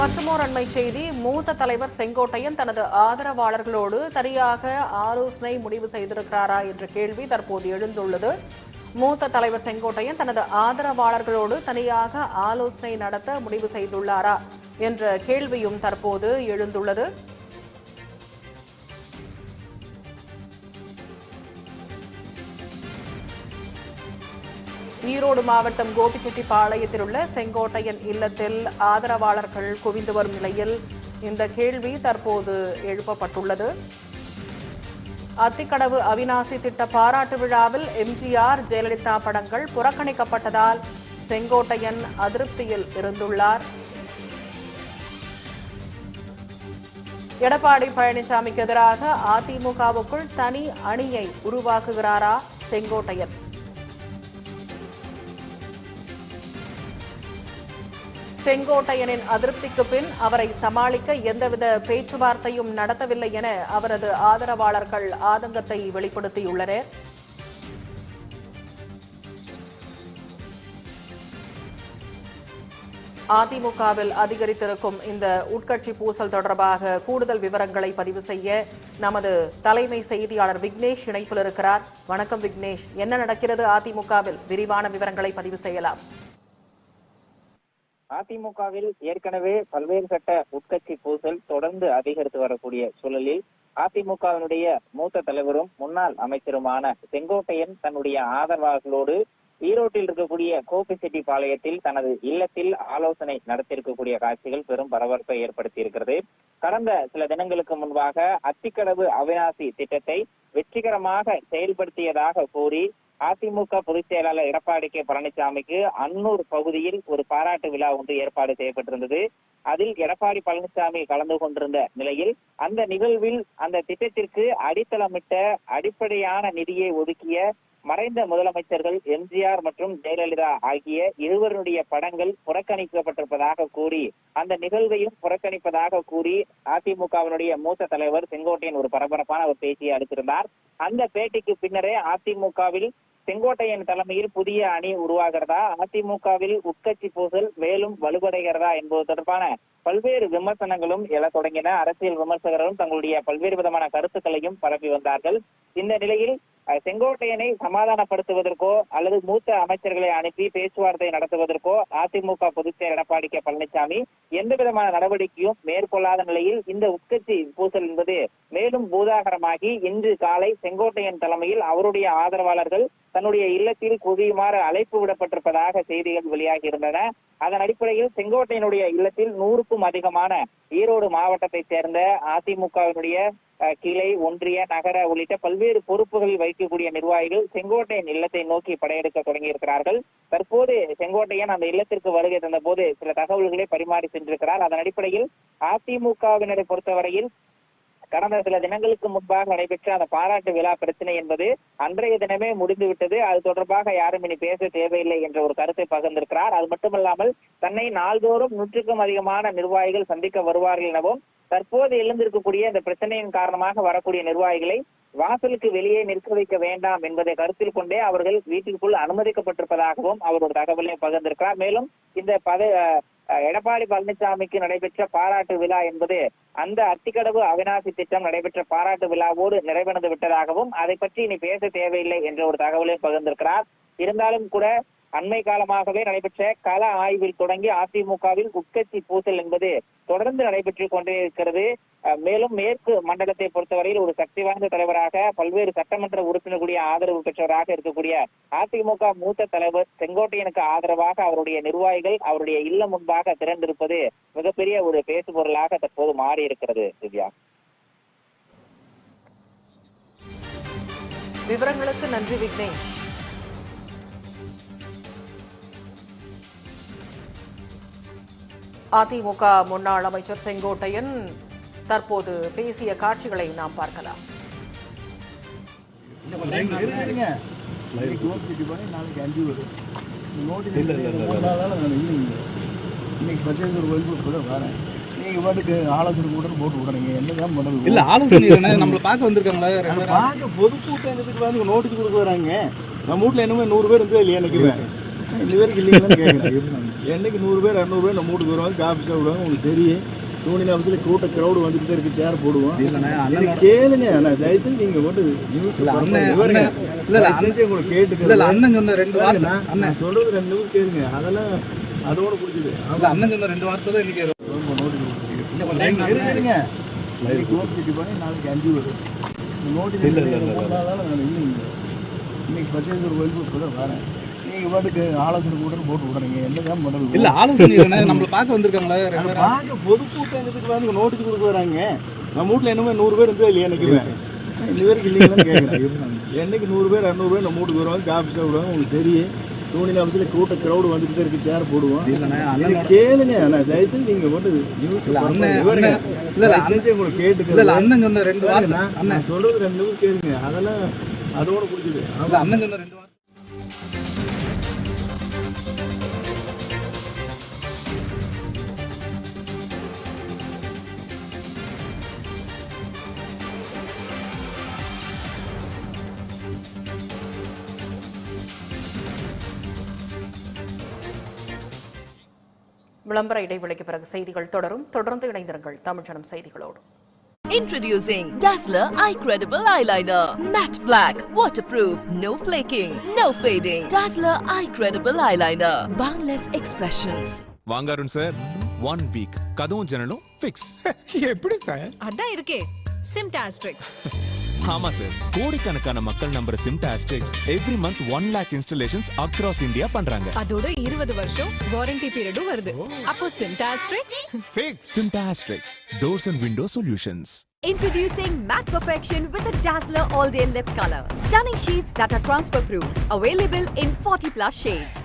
மற்றுமோர் அண்மை செய்தி மூத்த தலைவர் செங்கோட்டையன் தனது ஆதரவாளர்களோடு தனியாக ஆலோசனை முடிவு செய்திருக்கிறாரா என்ற கேள்வி தற்போது எழுந்துள்ளது. மூத்த தலைவர் செங்கோட்டையன் தனது ஆதரவாளர்களோடு தனியாக ஆலோசனை நடத்த முடிவு செய்துள்ளாரா என்ற கேள்வியும் தற்போது எழுந்துள்ளது. ஈரோடு மாவட்டம் கோபிச்செட்டிப்பாளையத்தில் உள்ள செங்கோட்டையன் இல்லத்தில் ஆதரவாளர்கள் குவிந்து வரும் நிலையில் இந்த கேள்வி தற்போது எழுப்பப்பட்டுள்ளது. அத்திக்கடவு அவிநாசி திட்ட பாராட்டு விழாவில் எம்ஜிஆர் ஜெயலலிதா படங்கள் புறக்கணிக்கப்பட்டதால் செங்கோட்டையன் அதிருப்தியில் இருந்துள்ளார். எடப்பாடி பழனிசாமிக்கு எதிராக அதிமுகவுக்குள் தனி அணியை உருவாக்குகிறாரா செங்கோட்டையன்? செங்கோட்டையனின் அதிருப்திக்கு பின் அவரை சமாளிக்க எந்தவித பேச்சுவார்த்தையும் நடத்தவில்லை என அவரது ஆதரவாளர்கள் ஆதங்கத்தை வெளிப்படுத்தியுள்ளனர். அதிமுகவில் அதிகரித்திருக்கும் இந்த உட்கட்சி பூசல் தொடர்பாக கூடுதல் விவரங்களை பதிவு செய்ய நமது தலைமை செய்தியாளர் விக்னேஷ் இணைப்பில் இருக்கிறார். வணக்கம் விக்னேஷ். என்ன நடக்கிறது அதிமுகவில்? விரிவான விவரங்களை பதிவு செய்யலாம். அதிமுகவில் ஏற்கனவே பல்வேறு கட்ட உட்கட்சி பூசல் தொடர்ந்து அதிகரித்து வரக்கூடிய சூழலில் அதிமுகவினுடைய மூத்த தலைவரும் முன்னாள் அமைச்சருமான செங்கோட்டையன் தன்னுடைய ஆதரவாளர்களோடு ஈரோட்டில் இருக்கக்கூடிய கோபிச்செட்டிப்பாளையத்தில் தனது இல்லத்தில் ஆலோசனை நடத்தியிருக்கக்கூடிய காட்சிகள் பெரும் பரபரப்பை ஏற்படுத்தி இருக்கிறது கடந்த சில தினங்களுக்கு முன்பாக அத்திக்கடவு அவிநாசி திட்டத்தை வெற்றிகரமாக செயல்படுத்தியதாக கூறி அதிமுக பொதுச் செயலாளர் எடப்பாடி கே. பழனிசாமிக்கு அன்னூர் பகுதியில் ஒரு பாராட்டு விழா ஒன்று ஏற்பாடு செய்யப்பட்டிருந்தது. அதில் எடப்பாடி பழனிசாமி கலந்து கொண்டிருந்த நிலையில் அந்த நிகழ்வில் அந்த திட்டத்திற்கு அடித்தளமிட்ட அடிப்படையான நிதியை ஒதுக்கிய மறைந்த முதலமைச்சர்கள் எம்ஜிஆர் மற்றும் ஜெயலலிதா ஆகிய இருவருடைய படங்கள் புறக்கணிக்கப்பட்டிருப்பதாக கூறி அந்த நிகழ்வையும் புறக்கணிப்பதாக கூறி அதிமுகவினுடைய மூத்த தலைவர் செங்கோட்டையன் ஒரு பரபரப்பான ஒரு பேட்டியை அளித்திருந்தார். அந்த பேட்டிக்கு பின்னரே அதிமுகவில் செங்கோட்டையன் தலைமையில் புதிய அணி உருவாகிறதா? அதிமுகவில் உட்கட்சி பூசல் மேலும் வலுவடைகிறதா என்பது தொடர்பான பல்வேறு விமர்சனங்களும் எழ தொடங்கின அரசியல் விமர்சகர்களும் தங்களுடைய பல்வேறு விதமான கருத்துக்களையும் பரப்பி வந்தார்கள். இந்த நிலையில் செங்கோட்டையனை சமாதானப்படுத்துவதற்கோ அல்லது மூத்த அமைச்சர்களை அனுப்பி பேச்சுவார்த்தை நடத்துவதற்கோ அதிமுக பொதுச்செயலர் எடப்பாடி கே. பழனிசாமி எந்த விதமான நடவடிக்கையும் மேற்கொள்ளாத நிலையில் இந்த உட்கட்சி பூசல் என்பது மேலும் பூதாகரமாகி இன்று காலை செங்கோட்டையன் தலைமையில் அவருடைய ஆதரவாளர்கள் தன்னுடைய இல்லத்தில் குவியுமாறு அழைப்பு விடப்பட்டிருப்பதாக செய்திகள் வெளியாகி இருந்தன. அதன் அடிப்படையில் செங்கோட்டையனுடைய இல்லத்தில் நூறு நூறுக்கும் அதிகமான ஈரோடு மாவட்டத்தை சேர்ந்த அதிமுகவினுடைய கிளை ஒன்றிய நகர உள்ளிட்ட பல்வேறு பொறுப்புகளில் வைக்கக்கூடிய நிர்வாகிகள் செங்கோட்டையன் இல்லத்தை நோக்கி படையெடுக்க தொடங்கியிருக்கிறார்கள். தற்போது செங்கோட்டையன் அந்த இல்லத்திற்கு வருகை தந்த போது சில தகவல்களை பரிமாறி சென்றிருக்கிறார். அதன் அடிப்படையில் அதிமுகவினரை பொறுத்தவரையில் கடந்த சில தினங்களுக்கு முன்பாக நடைபெற்ற அந்த பாராட்டு விழா பிரச்சனை என்பது அன்றைய தினமே முடிந்துவிட்டது. அது தொடர்பாக யாரும் இனி பேச தேவையில்லை என்ற ஒரு கருத்தை பகிர்ந்திருக்கிறார். அது மட்டுமல்லாமல் தன்னை நாள்தோறும் நூற்றுக்கும் அதிகமான நிர்வாகிகள் சந்திக்க வருவார்கள் எனவும் தற்போது எழுந்திருக்கக்கூடிய இந்த பிரச்சனையின் காரணமாக வரக்கூடிய நிர்வாகிகளை வாசலுக்கு வெளியே நிற்க வைக்க வேண்டாம் என்பதை கருத்தில் கொண்டே அவர்கள் வீட்டிற்குள் அனுமதிக்கப்பட்டிருப்பதாகவும் அவர் ஒரு தகவலை பகிர்ந்திருக்கிறார். மேலும் இந்த பத எடப்பாடி பழனிசாமிக்கு நடைபெற்ற பாராட்டு விழா என்பது அந்த அத்திக்கடவு அவிநாசி திட்டம் நடைபெற்ற பாராட்டு விழாவோடு நிறைவடைந்து விட்டதாகவும் அதை பற்றி இனி பேச தேவையில்லை என்ற ஒரு தகவலையும் பகிர்ந்திருக்கிறார். இருந்தாலும் கூட அண்மை காலமாகவே நடைபெற்ற கள ஆய்வில் தொடங்கி அதிமுகவில் உட்கட்சி பூசல் என்பது தொடர்ந்து நடைபெற்று கொண்டே இருக்கிறது. மேலும் மேற்கு மண்டலத்தை பொறுத்தவரையில் ஒரு சக்தி வாய்ந்த தலைவராக பல்வேறு சட்டமன்ற உறுப்பினர்களுடைய ஆதரவு பெற்றவராக இருக்கக்கூடிய அதிமுக மூத்த தலைவர் செங்கோட்டையனுக்கு ஆதரவாக அவருடைய நிர்வாகிகள் அவருடைய இல்லம் முன்பாக திரண்டிருப்பது மிகப்பெரிய ஒரு பேசுபொருளாக தற்போது மாறி இருக்கிறது திவ்யா. விவரங்களுக்கு நன்றி விக்னேஷ். அதிமுக முன்னாள் அமைச்சர் செங்கோட்டையன் தற்போது பேசிய காட்சிகளை நாம் பார்க்கலாம். இன்னைக்கு ஒரு ஒய்ஃபு கூட வரேன். நீங்கள் பாட்டுக்கு ஆலோசனை கூட போட்டு விடுறீங்க. என்னதான் பண்ணுறது இல்ல ஆலோசனை நம்மள பார்க்க வந்திருக்காங்களா? பார்க்க பொதுக்கூட்டம் எதுக்கு வந்து நோட்டீஸ் கொடுக்க வராங்க. நம்ம வீட்டில் என்னமோ நூறு பேர் இருந்தா இல்லையா நினைக்கிறேன். இந்த பேருக்கு இல்லைங்களான்னு கேட்குறேன் என்னைக்கு நூறு பேர் இரநூறு பேர் நம்ம வீட்டுக்கு வருவாங்க காஃபி சாப்பிடுவாங்க உங்களுக்கு தெரியும். யூனியன் ஆஃபீஸில் கூட்ட க்ரௌடு வந்துட்டு தான் இருக்கு சேர் போடுவோம். கேளுங்க அண்ணா. தயவுசெய்து நீங்க மட்டும் news இல்ல, அண்ணன், பாருங்க. அண்ணன், இல்ல, இல்ல, தயவுசெய்து உங்களுக்கு கேட்டுக்கிறேன். அண்ணன் சொன்ன ரெண்டு வார்த்தை. அண்ணன். சொல்றது ரெண்டு நிமிஷம் கேளுங்க. அதெல்லாம் அதோட பிடிச்சது அண்ணன் சொன்ன ரெண்டு வார்த்தை தான் line இருங்க பண்ணி நாளைக்கு அஞ்சு வரும் நோட்டீஸ். இன்னைக்கு பச்சேஸ்வர் கோயிலுக்கு இப்போ தான் வரேன். நீங்க பாட்டுக்கு ஆலோசனை கூட போட்டு விடுறீங்க என்னதான் பண்ணணும் இல்ல ஆலோசனை நம்மள பார்க்க வந்திருக்காங்களா? பார்க்க பொதுக்கூட்டம் எதுக்கு வந்து நோட்டீஸ் கொடுக்க வராங்க. நம்ம வீட்டில் என்னமோ நூறு பேர் இருந்தா இல்லையா நினைக்கிறேன் இந்த பேருக்கு இல்லைங்களான்னு கேட்குறேன் என்னைக்கு நூறு பேர் இரநூறு பேர் நம்ம வீட்டுக்கு வருவாங்க காஃபி சாப்பிடுவாங்க உங்களுக்கு தெரியும். யூனியன் ஆஃபீஸில் கூட்ட க்ரௌடு வந்துட்டு இருக்கு சேர் போடுவோம். கேளுங்க அண்ணா தயவுசெய்து நீங்க மட்டும் நியூஸ் இல்ல, அண்ணன், பாருங்க. அண்ணன், இல்ல, இல்ல, தயவுசெய்து உங்களுக்கு கேட்டுக்கிறேன். அண்ணன் சொன்ன ரெண்டு வார்த்தை நான் சொல்றது ரெண்டு கேளுங்க. அதெல்லாம் அதோட பிடிச்சது அண்ணன் சொன்ன ரெண்டு வார்த்தை விளம்பர இடைவெளிக்கு பிறகு செய்திகள் தொடரும் தொடர்ந்து இணைந்திருங்கள் தமிழ்ச்சனம் செய்திகளோடு Introducing Dazzler Eye Credible Eyeliner. Matte black, waterproof, no flaking, no fading. Dazzler Eye Credible Eyeliner. Boundless expressions. வாங்க அருண் சார் ஒன் வீக் கதவும் ஜன்னலும் ஃபிக்ஸ் எப்படி சார் அதான் இருக்கே சிம்டாஸ்ட்ரிக்ஸ் ஆமா சார் கோடிக்கணக்கான மக்கள் நம்புற சிம்டாஸ்டிக்ஸ் every month one lakh installations across India பண்றாங்க அதோட இருபது வருஷம் வாரண்டி பீரியடும் வருது அப்போ சிம்டாஸ்ட்ரிக்ஸ் சிம்டாஸ்டிக்ஸ் doors and window solutions Introducing Matte Perfection with a Dazzler All Day Lip Color. Stunning sheets that are transfer proof. Available in 40 plus shades.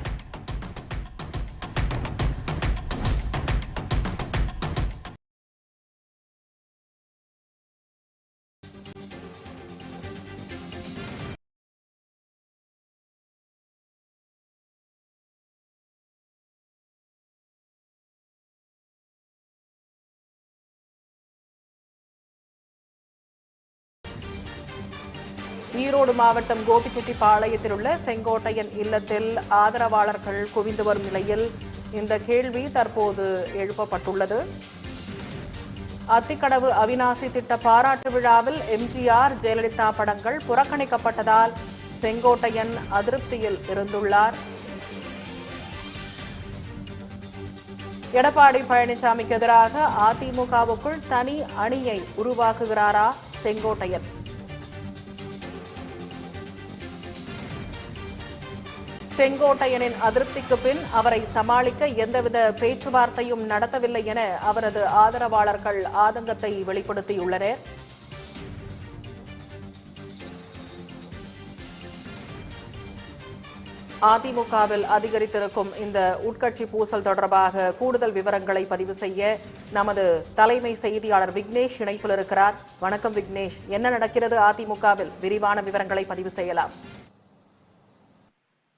Erode மாவட்டம் கோபிச்செட்டிப்பாளையத்தில் உள்ள செங்கோட்டையன் இல்லத்தில் ஆதரவாளர்கள் குவிந்து வரும் நிலையில் இந்த கேள்வி தற்போது எழுப்பப்பட்டுள்ளது. அத்திக்கடவு அவிநாசி திட்ட பாராட்டு விழாவில் எம்ஜிஆர் ஜெயலலிதா படங்கள் புறக்கணிக்கப்பட்டதால் செங்கோட்டையன் அதிருப்தியில் இருந்துள்ளார். எடப்பாடி பழனிசாமிக்கு எதிராக அதிமுகவுக்குள் தனி அணியை உருவாக்குகிறாரா செங்கோட்டையன்? செங்கோட்டையனின் அதிருப்திக்கு பின் அவரை சமாளிக்க எந்தவித பேச்சுவார்த்தையும் நடத்தவில்லை என அவரது ஆதரவாளர்கள் ஆதங்கத்தை வெளிப்படுத்தியுள்ளனர். அதிமுகவில் அதிகரித்திருக்கும் இந்த உட்கட்சி பூசல் தொடர்பாக கூடுதல் விவரங்களை பதிவு செய்ய நமது தலைமை செய்தியாளர் விக்னேஷ் இணைப்பில் இருக்கிறார். வணக்கம் விக்னேஷ். என்ன நடக்கிறது அதிமுகவில்? விரிவான விவரங்களை பதிவு செய்யலாம்.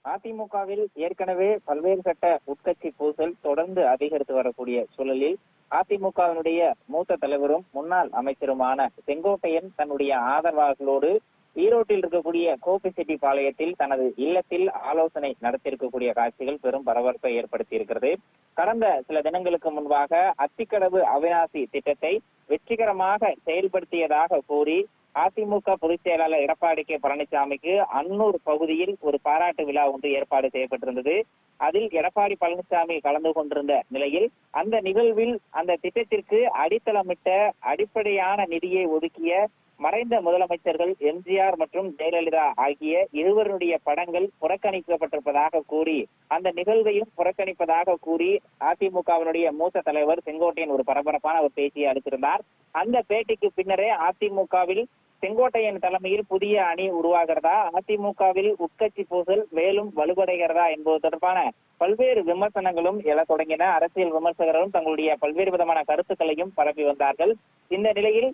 அதிமுகவில் ஏற்கனவே பல்வேறு கட்ட உட்கட்சி பூசல் தொடர்ந்து அதிகரித்து வரக்கூடிய சூழலில் அதிமுகவினுடைய மூத்த தலைவரும் முன்னாள் அமைச்சருமான செங்கோட்டையன் தன்னுடைய ஆதரவாளர்களோடு ஈரோட்டில் இருக்கக்கூடிய கோபிச்செட்டிப்பாளையத்தில் தனது இல்லத்தில் ஆலோசனை நடத்தியிருக்கக்கூடிய காட்சிகள் பெரும் பரபரப்பை ஏற்படுத்தி இருக்கிறது கடந்த சில தினங்களுக்கு முன்பாக அத்திக்கடவு அவிநாசி திட்டத்தை வெற்றிகரமாக செயல்படுத்தியதாக கூறி அதிமுக பொதுச் செயலாளர் எடப்பாடி கே பழனிசாமிக்கு அன்னூர் பகுதியில் ஒரு பாராட்டு விழா ஒன்று ஏற்பாடு செய்யப்பட்டிருந்தது. அதில் எடப்பாடி பழனிசாமி கலந்து கொண்டிருந்த நிலையில் அந்த நிகழ்வில் அந்த திட்டத்திற்கு அடித்தளமிட்ட அடிப்படையான நிதியை ஒதுக்கிய மறைந்த முதலமைச்சர்கள் எம்ஜிஆர் மற்றும் ஜெயலலிதா ஆகிய இருவருடைய படங்கள் புறக்கணிக்கப்பட்டிருப்பதாக கூறி அந்த நிகழ்வையும் புறக்கணிப்பதாக கூறி அதிமுகவினுடைய மூத்த தலைவர் செங்கோட்டையன் ஒரு பரபரப்பான ஒரு பேச்சியை அளித்திருந்தார். அந்த பேட்டிக்கு பின்னரே அதிமுகவில் செங்கோட்டையன் தலைமையில் புதிய அணி உருவாகிறதா? அதிமுகவில் உட்கட்சி பூசல் மேலும் வலுவடைகிறதா என்பது தொடர்பான பல்வேறு விமர்சனங்களும் எழ தொடங்கின அரசியல் விமர்சகர்களும் தங்களுடைய பல்வேறு விதமான கருத்துக்களையும் பரப்பி வந்தார்கள். இந்த நிலையில்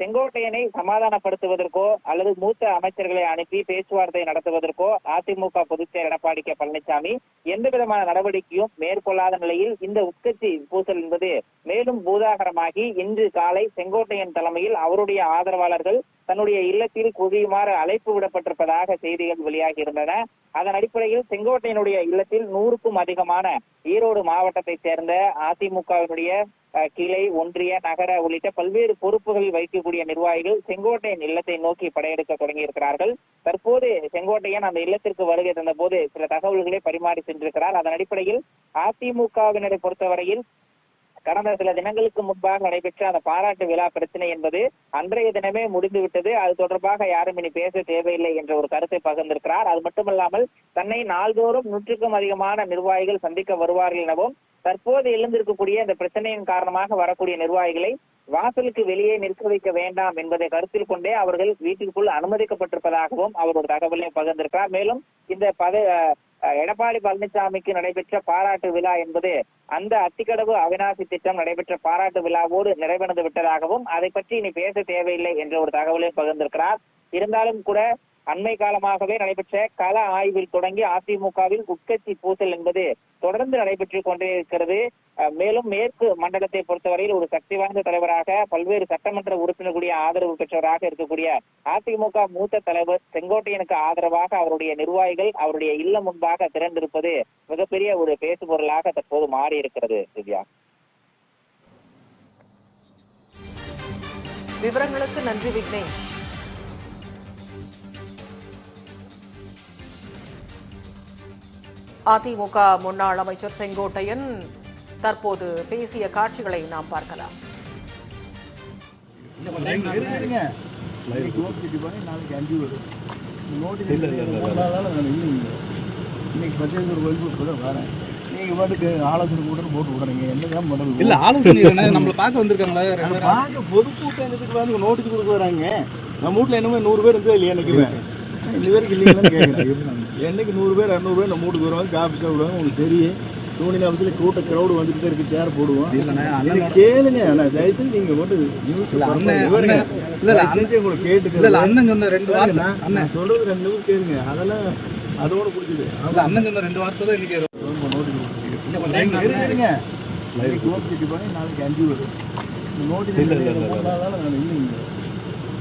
செங்கோட்டையனை சமாதானப்படுத்துவதற்கோ அல்லது மூத்த அமைச்சர்களை அனுப்பி பேச்சுவார்த்தை நடத்துவதற்கோ அதிமுக பொதுச்செயலர் எடப்பாடி கே. பழனிசாமி எந்த விதமான நடவடிக்கையும் மேற்கொள்ளாத நிலையில் இந்த உட்கட்சி பூசல் என்பது மேலும் பூதாகரமாகி இன்று காலை செங்கோட்டையன் தலைமையில் அவருடைய ஆதரவாளர்கள் தன்னுடைய இல்லத்தில் குவியுமாறு அழைப்பு விடப்பட்டிருப்பதாக செய்திகள் வெளியாகி இருந்தன அதன் அடிப்படையில் செங்கோட்டையனுடைய இல்லத்தில் நூறு நூறுக்கும் அதிகமான ஈரோடு மாவட்டத்தை சேர்ந்த அதிமுகவினுடைய கிளை ஒன்றிய நகர உள்ளிட்ட பல்வேறு பொறுப்புகளில் வைக்கக்கூடிய நிர்வாகிகள் செங்கோட்டையன் இல்லத்தை நோக்கி படையெடுக்க தொடங்கியிருக்கிறார்கள். தற்போது செங்கோட்டையன் அந்த இல்லத்திற்கு வருகை தந்த போது சில தகவல்களை பரிமாறி சென்றிருக்கிறார். அதன் அடிப்படையில் அதிமுகவினரை பொறுத்தவரையில் கடந்த சில தினங்களுக்கு முன்பாக நடைபெற்ற அந்த பாராட்டு விழா பிரச்சனை என்பது அன்றைய தினமே முடிந்து விட்டது அது தொடர்பாக யாரும் இனி பேச தேவையில்லை என்ற ஒரு கருத்தை பகிர்ந்திருக்கிறார். அது மட்டுமல்லாமல் தன்னை நாள்தோறும் நூற்றுக்கும் அதிகமான நிர்வாகிகள் சந்திக்க வருவார்கள் எனவும் தற்போது எழுந்திருக்கக்கூடிய இந்த பிரச்சனையின் காரணமாக வரக்கூடிய நிர்வாகிகளை வாசலுக்கு வெளியே நிற்க வைக்க வேண்டாம் என்பதை கருத்தில் கொண்டே அவர்கள் வீட்டிற்குள் அனுமதிக்கப்பட்டிருப்பதாகவும் அவர் ஒரு தகவலை பகிர்ந்திருக்கிறார். மேலும் இந்த பத எடப்பாடி பழனிசாமிக்கு நடைபெற்ற பாராட்டு விழா என்பது அந்த அத்திக்கடவு அவிநாசி திட்டம் நடைபெற்ற பாராட்டு விழாவோடு நிறைவடைந்து விட்டதாகவும் அதை பற்றி இனி பேச தேவையில்லை என்ற ஒரு தகவலை பகிர்ந்திருக்கிறார். இருந்தாலும் கூட அண்மை காலமாகவே நடைபெற்ற கள ஆய்வில் தொடங்கி அதிமுகவில் உட்கட்சி பூசல் என்பது தொடர்ந்து நடைபெற்று கொண்டே இருக்கிறது. மேலும் மேற்கு மண்டலத்தை பொறுத்தவரையில் ஒரு சக்தி வாய்ந்த தலைவராக பல்வேறு சட்டமன்ற உறுப்பினர்களுடைய ஆதரவு பெற்றவராக இருக்கக்கூடிய அதிமுக மூத்த தலைவர் செங்கோட்டையனுக்கு ஆதரவாக அவருடைய நிர்வாகிகள் அவருடைய இல்லம் முன்பாக திரண்டிருப்பது மிகப்பெரிய ஒரு பேசுபொருளாக தற்போது மாறி இருக்கிறது திவ்யா. விவரங்களுக்கு நன்றி விக்னேஷ். அதிமுக முன்னாள் அமைச்சர் செங்கோட்டையன் தற்போது பேசிய காட்சிகளை நாம் பார்க்கலாம். இன்னைக்கு பத்திரிகை கோயிலுக்கு தான் வரேன் நீங்கள் பாட்டுக்கு ஆலோசனை கூட போட்டு விடுறீங்க என்னதான் பண்ணணும் இல்ல ஆலோசனை நம்மள பார்க்க வந்திருக்காங்களா. ரெண்டு பேரும்? பார்க்க பொதுக்கூட்டம் எதுக்கு வந்து நோட்டீஸ் கொடுக்க வராங்க. நம்ம வீட்டில் என்னமோ நூறு பேர் இருந்தா இல்லையா என்னைக்குமே இந்த பேருக்கு இல்லைங்களான்னு கேட்குறேன். என்னைக்கு நூறு பேர் இரநூறு பேர் நம்ம வீட்டுக்கு வருவாங்க காஃபி சாப்பிடுவாங்க உங்களுக்கு தெரியும். யூனியன் ஆஃபீஸில் கூட்ட க்ரௌடு வந்துட்டு இருக்கு சேர் போடுவோம். இது கேளுங்க நான் தயவுசெய்து நீங்கள் போட்டு நியூஸ் இல்ல, அண்ணன், விவரங்க அண்ணன், இல்ல, இல்ல, தயவுசெய்து உங்களை இல்ல, கேட்டுக்கிறேன் அண்ணன் சொன்ன ரெண்டு வார்த்தை அண்ணன். நான் சொல்றது ரெண்டு நிமிஷம் கேளுங்க. அதெல்லாம் அதோட பிடிச்சது அண்ணன் சொன்ன ரெண்டு வார்த்தை தான் இன்னைக்கு இருங்க இன்னைக்கு நோட்டிஃபிகேட் பண்ணி நாளைக்கு அஞ்சு வரும். நான் இங்கே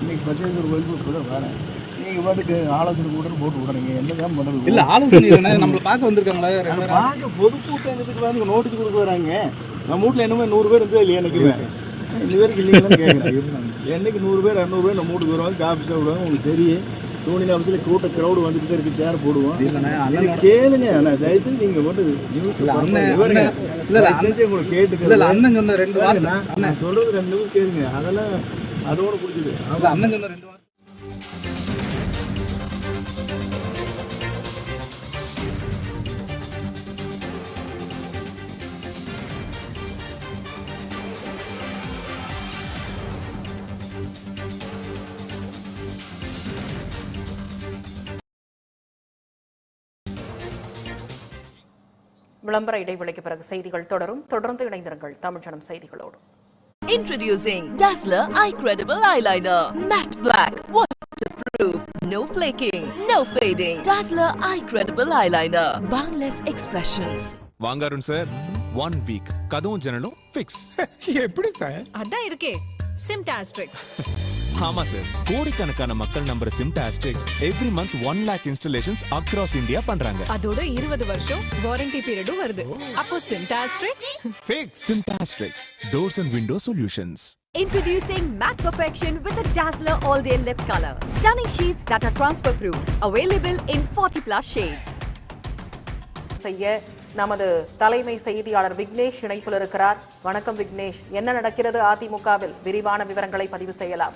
இன்னைக்கு பத்திரிகை கோயிலுக்கு இப்போ தான் வரேன் நீங்கள் பாட்டுக்கு ஆலோசனை கூட போட்டு விடுறீங்க என்னதான் பண்ணுறது இல்ல ஆலோசனை நம்மள பார்க்க வந்திருக்காங்களா? ரெண்டு? பார்க்க பொதுக்கூட்டம் எதுக்கு வந்து நோட்டீஸ் கொடுக்க வராங்க. நம்ம வீட்டில் என்னமோ நூறு பேர் இருந்தா இல்லையா என்னைக்குமே இந்த பேருக்கு இல்லைங்களான்னு கேட்குறேன் என்னைக்கு நூறு பேர் இரநூறு பேர் நம்ம வீட்டுக்கு வருவாங்க காஃபி சாப்பிடுவாங்க உங்களுக்கு தெரியும். யூனியன் ஆஃபீஸில் கூட்ட க்ரௌடு வந்துட்டு இருக்கு சேர் போடுவோம். அண்ணனோட- கேளுங்க நான் தயவுசெய்து நீங்கள் போட்டு நியூஸ் இல்ல, அண்ணன், சொன்ன ரெண்டு வார்த்தை நான் ரெண்டு நிமிஷம் கேளுங்க. அதெல்லாம் அதோட பிடிச்சது அண்ணன் சொன்ன ரெண்டு விளம்பர இடைவெளிக்கு பிறகு செய்திகள் தொடரும் தொடர்ந்து இணைந்திருங்கள் தமிழ்ச்சனம் செய்திகளோடு Introducing Dazzler Eye Credible Eyeliner. Matte black, waterproof, no flaking, no fading. Dazzler Eye Credible Eyeliner. Boundless expressions. வாங்க அருண் சார் ஒன் வீக் கதவும் ஜன்னலும் ஃபிக்ஸ் எப்படி சார் அதான் இருக்கே சிம்டாஸ்ட்ரிக்ஸ் ஆமா சார் கோடிக்கணக்கான மக்கள் நம்புற சிம்டாஸ்டிக்ஸ் every month one lakh installations across India பண்றாங்க. அதோட இருபது வருஷம் வாரண்டி பீரியடும் வருது. அப்போ சிம்டாஸ்ட்ரிக்ஸ் சிம்டாஸ்டிக்ஸ் doors and window solutions Introducing Matte Perfection with a Dazzler All Day Lip Color. Stunning sheets that are transfer proof. Available in 40 plus shades. செய்ய நமது தலைமை செய்தியாளர் விக்னேஷ் இணைப்பில் இருக்கிறார். வணக்கம் விக்னேஷ். என்ன நடக்கிறது அதிமுகவில் விரிவான விவரங்களை பதிவு செய்யலாம்.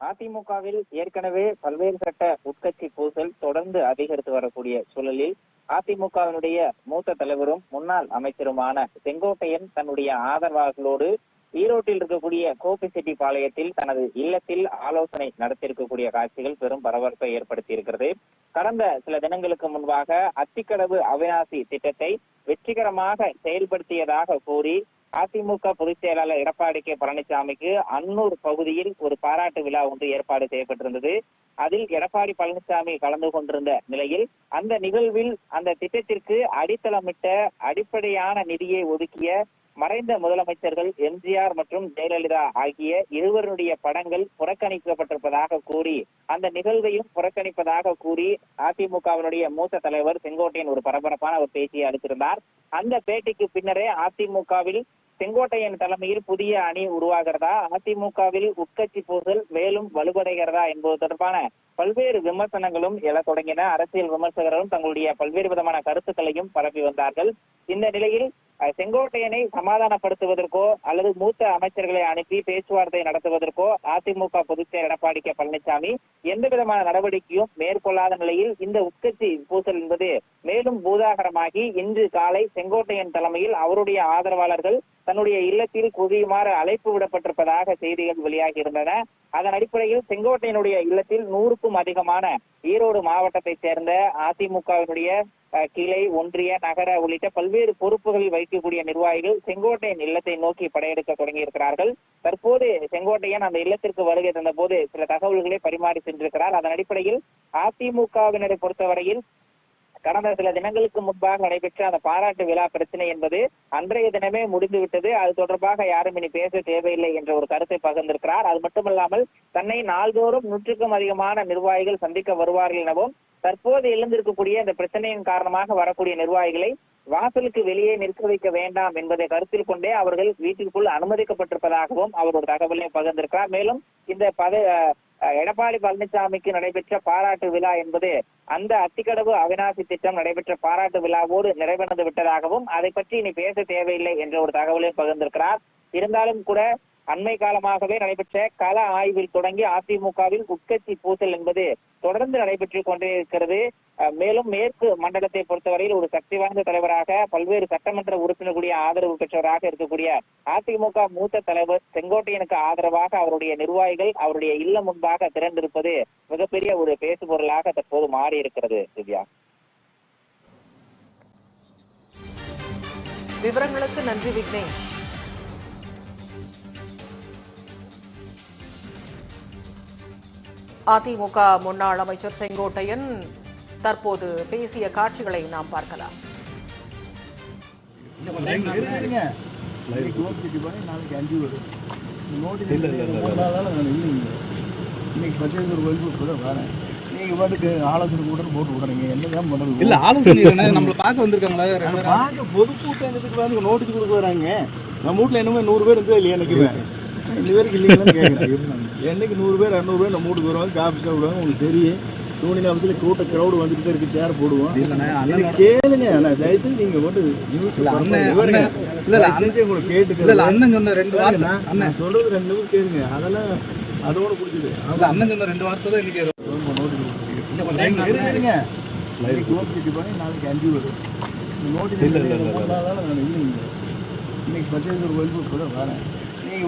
அதிமுகவில் ஏற்கனவே பல்வேறு கட்ட உட்கட்சி பூசல் தொடர்ந்து அதிகரித்து வரக்கூடிய சூழலில் அதிமுகவினுடைய மூத்த தலைவரும் முன்னாள் அமைச்சருமான செங்கோட்டையன் தன்னுடைய ஆதரவாளர்களோடு ஈரோட்டில் இருக்கக்கூடிய கோபிச்செட்டிப்பாளையத்தில் தனது இல்லத்தில் ஆலோசனை நடத்தியிருக்கக்கூடிய காட்சிகள் பெரும் பரபரப்பை ஏற்படுத்தி இருக்கிறது கடந்த சில தினங்களுக்கு முன்பாக அத்திக்கடவு அவிநாசி திட்டத்தை வெற்றிகரமாக செயல்படுத்தியதாக கூறி அதிமுக பொதுச் செயலாளர் எடப்பாடி கே. பழனிசாமிக்கு அன்னூர் பகுதியில் ஒரு பாராட்டு விழா ஒன்று ஏற்பாடு செய்யப்பட்டிருந்தது. அதில் எடப்பாடி பழனிசாமி கலந்து கொண்டிருந்த நிலையில் அந்த நிகழ்வில் அந்த திட்டத்திற்கு அடித்தளமிட்ட அடிப்படையான நிதியை ஒதுக்கிய மறைந்த முதலமைச்சர்கள் எம்ஜிஆர் மற்றும் ஜெயலலிதா ஆகிய இருவருடைய படங்கள் புறக்கணிக்கப்பட்டிருப்பதாக கூறி அந்த நிகழ்வையும் புறக்கணிப்பதாக கூறி அதிமுகவினுடைய மூத்த தலைவர் செங்கோட்டையன் ஒரு பரபரப்பான ஒரு பேச்சியை அளித்திருந்தார். அந்த பேட்டிக்கு பின்னரே அதிமுகவில் செங்கோட்டையன் தலைமையில் புதிய அணி உருவாகிறதா? அதிமுகவில் உட்கட்சி பூசல் மேலும் வலுவடைகிறதா என்பது தொடர்பான பல்வேறு விமர்சனங்களும் எழத் தொடங்கின அரசியல் விமர்சகர்களும் தங்களுடைய பல்வேறு விதமான கருத்துக்களையும் பரப்பி வந்தார்கள். இந்த நிலையில் செங்கோட்டையனை சமாதானப்படுத்துவதற்கோ அல்லது மூத்த அமைச்சர்களை அனுப்பி பேச்சுவார்த்தை நடத்துவதற்கோ அதிமுக பொதுச்செயலர் எடப்பாடி கே. பழனிசாமி எந்த விதமான நடவடிக்கையும் மேற்கொள்ளாத நிலையில் இந்த உட்கட்சி பூசல் என்பது மேலும் பூதாகரமாகி இன்று காலை செங்கோட்டையன் தலைமையில் அவருடைய ஆதரவாளர்கள் தன்னுடைய இல்லத்தில் குவியுமாறு அழைப்பு விடப்பட்டிருப்பதாக செய்திகள் வெளியாகி இருந்தன. அதன் அடிப்படையில் செங்கோட்டையினுடைய இல்லத்தில் நூறுக்கும் அதிகமான ஈரோடு மாவட்டத்தைச் சேர்ந்த அதிமுகவினுடைய கிளை ஒன்றிய நகர உள்ளிட்ட பல்வேறு பொறுப்புகளில் வைக்கக்கூடிய நிர்வாகிகள் செங்கோட்டையன் இல்லத்தை நோக்கி படையெடுக்க தொடங்கியிருக்கிறார்கள். தற்போது செங்கோட்டையன் அந்த இல்லத்திற்கு வருகை தந்த போது சில தகவல்களை பரிமாறி சென்றிருக்கிறார். அதன் அடிப்படையில் அதிமுகவினரை பொறுத்தவரையில் கடந்த சில தினங்களுக்கு முன்பாக நடைபெற்ற அந்த பாராட்டு விழா பிரச்சனை என்பது அன்றைய தினமே முடிந்துவிட்டது. அது தொடர்பாக யாரும் இனி பேச தேவையில்லை என்ற ஒரு கருத்தை பகிர்ந்திருக்கிறார். அது மட்டுமல்லாமல் தன்னை நாள்தோறும் நூற்றுக்கும் அதிகமான நிர்வாகிகள் சந்திக்க வருவார்கள் எனவும் தற்போது எழுந்திருக்கக்கூடிய இந்த பிரச்சனையின் காரணமாக வரக்கூடிய நிர்வாகிகளை வாசலுக்கு வெளியே நிற்க வைக்க வேண்டாம் என்பதை கருத்தில் கொண்டே அவர்கள் வீட்டிற்குள் அனுமதிக்கப்பட்டிருப்பதாகவும் அவர் ஒரு தகவலை பகிர்ந்திருக்கிறார். மேலும் இந்த பத எடப்பாடி பழனிசாமிக்கு நடைபெற்ற பாராட்டு விழா என்பது அந்த அத்திக்கடவு அவிநாசி திட்டம் நடைபெற்ற பாராட்டு விழாவோடு நிறைவடைந்து விட்டதாகவும் அதை பற்றி இனி பேச தேவையில்லை என்ற ஒரு தகவலையும் பகிர்ந்திருக்கிறார். இருந்தாலும் கூட அண்மை காலமாகவே நடைபெற்ற கள ஆய்வில் தொடங்கி அதிமுகவில் உட்கட்சி பூசல் என்பது தொடர்ந்து நடைபெற்றுக் கொண்டே இருக்கிறது மேலும் மேற்கு மண்டலத்தை பொறுத்தவரையில் ஒரு சக்தி வாய்ந்த தலைவராக பல்வேறு சட்டமன்ற உறுப்பினர்களுடைய ஆதரவு பெற்றவராக இருக்கக்கூடிய அதிமுக மூத்த தலைவர் செங்கோட்டையனுக்கு ஆதரவாக அவருடைய நிர்வாகிகள் அவருடைய இல்லம் முன்பாக திரண்டிருப்பது மிகப்பெரிய ஒரு பேசுபொருளாக தற்போது மாறி இருக்கிறது திவ்யா. விவரங்களுக்கு நன்றி விக்னேஷ். அதிமுக முன்னாள் அமைச்சர் செங்கோட்டையன் தற்போது பேசிய காட்சிகளை நாம் பார்க்கலாம். இன்னைக்கு இப்போ தான் வரேன் நீங்கள் பாட்டுக்கு ஆலோசனை கூட போட்டு விடுறீங்க என்ன? தான் பண்ணுறது இல்ல ஆலோசனை நம்மள பார்க்க வந்திருக்காங்களா? பார்க்க பொதுக்கூட்டம் எதுக்கு வந்து நோட்டீஸ் கொடுக்க வராங்க. நம்ம வீட்டில் என்னமோ நூறு பேர் இருந்தது இல்லையா எனக்கு இந்த பேருக்கு இல்லைங்களான்னு கேட்குறேன் என்னைக்கு நூறு பேர் இரநூறு பேர் நம்ம வீட்டுக்கு வருவாங்க காஃபி சாப்பிடுவாங்க உங்களுக்கு தெரியும். யூனியன் ஆஃபீஸில் கூட்ட க்ரௌடு வந்துட்டு தான் இருக்கு சேர் போடுவோம். கேளுங்க அண்ணா தயவுசெய்து நீங்கள் வந்து உங்களுக்கு கேட்டுக்கிறேன். அண்ணன் சொன்ன ரெண்டு வார்த்தை அண்ணன். நான் சொல்றது ரெண்டு நிமிஷம் கேளுங்க. அதெல்லாம் அதோட பிடிச்சது அண்ணன் சொன்ன ரெண்டு வார்த்தை தான் இன்னைக்கு நோட்டீஸ் பண்ணி நாளைக்கு அஞ்சு வரும் நோட்டீஸ் இன்னைக்கு பச்சையத்தூர் கோயிலுக்கு தான் வரேன்.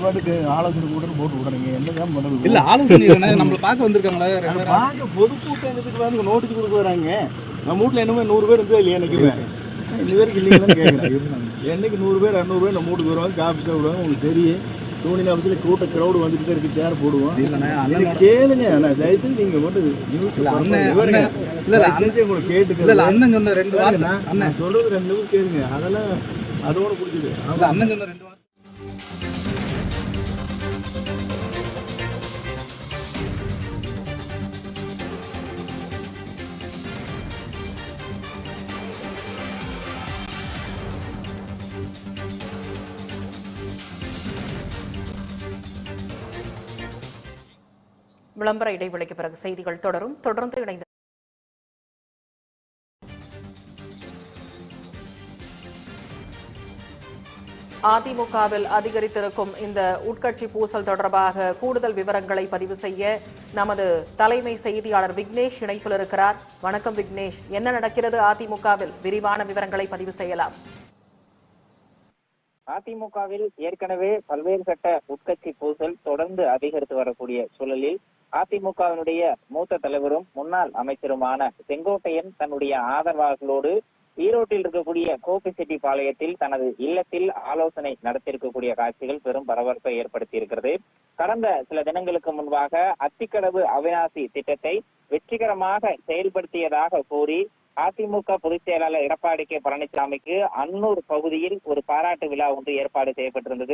பாட்டுக்கு ஆலோசனை கூட போட்டு விடுறீங்க என்ன பண்ணுறது? இல்ல ஆலோசனை நம்மள பார்க்க வந்திருக்காங்களா? பார்க்க பொதுக்கூட்டம் எதுக்கு வந்து நோட்டீஸ் கொடுக்க வராங்க. நம்ம வீட்டில் என்னமோ நூறு பேர் இருந்தது இல்லையா எனக்கு? இந்த பேருக்கு இல்லைங்களான்னு கேட்குறேன் என்னைக்கு நூறு பேர் இரநூறு பேர் நம்ம வீட்டுக்கு வருவாங்க காஃபி சாப்பிடுவாங்க உங்களுக்கு தெரியும். யூனியன் ஆஃபீஸில் கூட்ட க்ரௌடு வந்துட்டு இருக்கு சேர் போடுவோம். அண்ணனோட- கேளுங்க அண்ணா. தயவுசெய்து நீங்கள் வந்து நியூஸ் அண்ணன், அண்ணன், உங்களுக்கு கேட்டுக்கிறேன் அண்ணன் சொன்ன ரெண்டு வார்த்தை நான் அண்ணன். சொல்றது ரெண்டு கேளுங்க. அதெல்லாம் அதோட பிடிச்சது அண்ணன் சொன்ன ரெண்டு விளம்பர இடைவெளிக்கு பிறகு செய்திகள் தொடரும். தொடர்ந்து இணைந்து அதிமுகவில் அதிகரித்திருக்கும் இந்த உட்கட்சி பூசல் தொடர்பாக கூடுதல் விவரங்களை பதிவு செய்ய நமது தலைமை செய்தியாளர் விக்னேஷ் இணைப்பில் இருக்கிறார். வணக்கம் விக்னேஷ். என்ன நடக்கிறது அதிமுகவில்? விரிவான விவரங்களை பதிவு செய்யலாம். அதிமுகவில் ஏற்கனவே பல்வேறு கட்ட உட்கட்சி பூசல் தொடர்ந்து அதிகரித்து வரக்கூடிய சூழலில் அதிமுகவினுடைய மூத்த தலைவரும் முன்னாள் அமைச்சருமான செங்கோட்டையன் தன்னுடைய ஆதரவாளர்களோடு ஈரோட்டில் இருக்கக்கூடிய கோபிச்செட்டிப்பாளையத்தில் தனது இல்லத்தில் ஆலோசனை நடத்தியிருக்கக்கூடிய காட்சிகள் பெரும் பரபரப்பை ஏற்படுத்தி இருக்கிறது கடந்த சில தினங்களுக்கு முன்பாக அத்திக்கடவு அவிநாசி திட்டத்தை வெற்றிகரமாக செயல்படுத்தியதாக கூறி அதிமுக பொதுச் செயலாளர் எடப்பாடி கே பழனிசாமிக்கு அன்னூர் பகுதியில் ஒரு பாராட்டு விழா ஒன்று ஏற்பாடு செய்யப்பட்டிருந்தது.